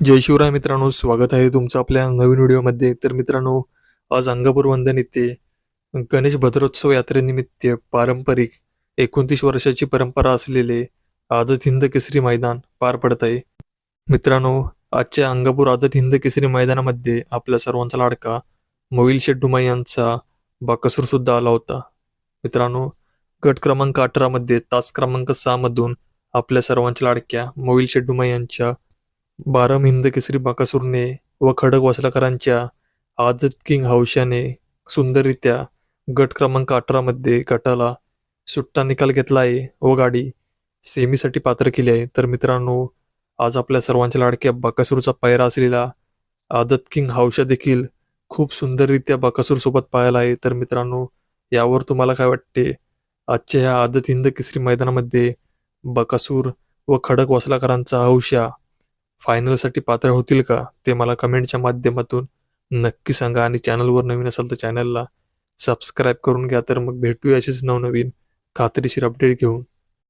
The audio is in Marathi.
जय शिवराय मित्रांनो स्वागत आहे तुमचं आपल्या नवीन व्हिडिओमध्ये. तर मित्रांनो आज अंगापूर वंदन येथे गणेश भद्रोत्सव यात्रेनिमित्त पारंपरिक एकोणतीस वर्षाची परंपरा असलेले आदत हिंद केसरी मैदान पार पडत आहे मित्रांनो आजच्या अंगापूर आदत हिंद केसरी मैदानामध्ये आपल्या सर्वांचा लाडका मोईल शेड्डुमाई यांचा बाकसूर सुद्धा आला होता. मित्रांनो गट क्रमांक अठरामध्ये तास क्रमांक सहामधून आपल्या सर्वांच्या लाडक्या मोईल शेड्डुमाई यांच्या बारम हिंद केसरी बाकासूरने व खडक वासलाकरांच्या आदत किंग हौशाने सुंदररित्या गट क्रमांक अठरामध्ये गटाला सुट्टा निकाल घेतला आहे व गाडी सेमीसाठी पात्र केली आहे. तर मित्रांनो आज आपल्या सर्वांच्या लाडक्या बाकासूरचा पायरा असलेला आदत किंग हौशा देखील खूप सुंदररित्या बाकासूरसोबत पाहायला आहे. तर मित्रांनो यावर तुम्हाला काय वाटते? आजच्या ह्या आदत हिंद केसरी मैदानामध्ये बकासूर व खडक वासलाकरांचा हौशा फायनलसाठी पात्र होतील का ते मला कमेंटच्या माध्यमातून नक्की सांगा आणि चॅनलवर नवीन असाल तर चॅनलला सबस्क्राईब करून घ्या तर मग भेटूया अशीच नवनवीन खात्रीशीर अपडेट घेऊन.